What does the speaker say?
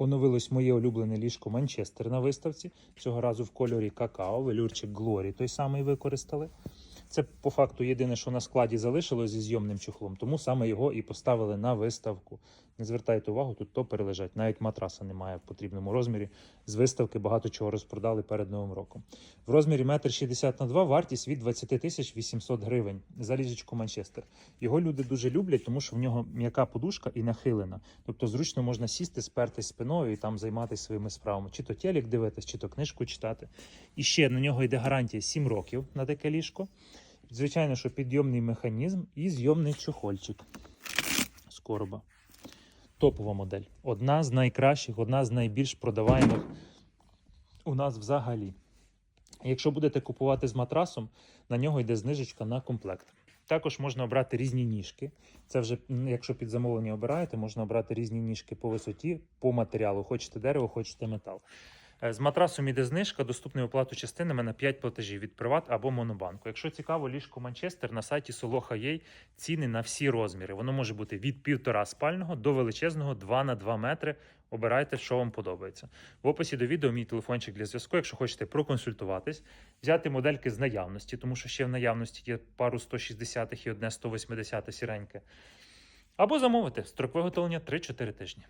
Оновилось моє улюблене ліжко Манчестер на виставці. Цього разу в кольорі какао, велюрчик Глорі той самий використали. Це по факту єдине, що на складі залишилось зі зйомним чохлом, тому саме його і поставили на виставку. Не звертайте увагу, тут то перележать. Навіть матраса немає в потрібному розмірі. З виставки багато чого розпродали перед Новим роком. В розмірі 1,60 на 2 вартість від 20 тисяч 800 гривень за ліжечко Манчестер. Його люди дуже люблять, тому що в нього м'яка подушка і нахилена. Тобто зручно можна сісти, спертись спиною і там займатися своїми справами. Чи то телек дивитись, чи то книжку читати. І ще на нього йде гарантія 7 років на таке ліжко. Звичайно, що підйомний механізм і зйомний чохольчик з короба. Топова модель. Одна з найкращих, одна з найбільш продаваємих у нас взагалі. Якщо будете купувати з матрасом, на нього йде знижечка на комплект. Також можна обрати різні ніжки. Це вже, якщо під замовлення обираєте, можна обрати різні ніжки по висоті, по матеріалу. Хочете дерево, хочете метал. Е, З матрасом іде знижка, доступний оплату частинами на 5 платежів від Приват або Монобанку. Якщо цікаво, ліжко Манчестер на сайті Soloha.ua ціни на всі розміри. Воно може бути від півтора спального до величезного 2 на 2 метри. Обирайте, що вам подобається. В описі до відео мій телефончик для зв'язку, якщо хочете проконсультуватись, взяти модельки з наявності, тому що ще в наявності є пару 160-х і одне 180 сіреньке. Або замовити строк виготовлення 3-4 тижні.